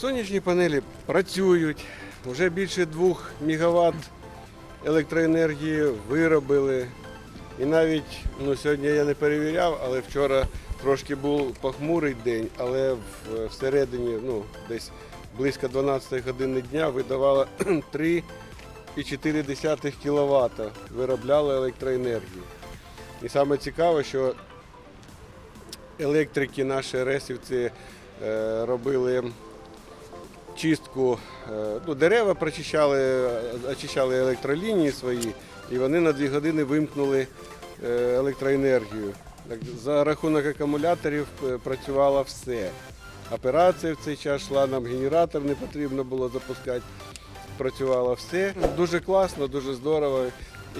Сонячні панелі працюють. Вже більше 2 мегаватт електроенергії виробили. І навіть ну, сьогодні я не перевіряв, але вчора трошки був похмурий день, але всередині, ну, десь близько 12 години дня видавало 3,4 кВт, виробляли електроенергію. І саме цікаво, що електрики наші ресівці е, робили чистку, е, ну, дерева прочищали, очищали електролінії свої, і вони на 2 години вимкнули е, електроенергію. За рахунок акумуляторів працювало все. Операція в цей час йшла, нам генератор не потрібно було запускати. Працювало все. Дуже класно, дуже здорово.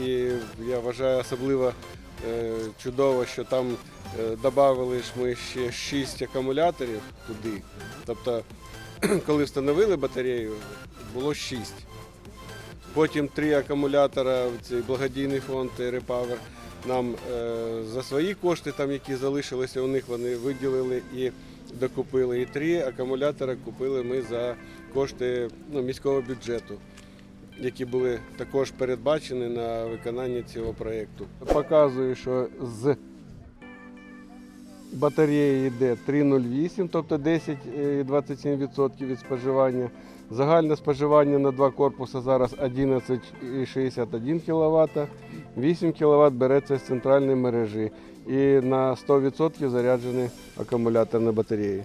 І я вважаю особливо чудово, що там е, додали ми ще 6 акумуляторів туди. Тобто, коли встановили батарею, було 6. Потім три акумулятора, цей благодійний фонд Repower нам е, за свої кошти, там, які залишилися у них, вони виділили і докупили. І три акумулятора купили ми за кошти ну, міського бюджету, які були також передбачені на виконання цього проєкту. Показую, що з батареї йде 3,08, тобто 10,27% від споживання. Загальне споживання на два корпуси зараз 11,61 кВт, 8 кВт береться з центральної мережі і на 100% заряджені акумуляторні батареї.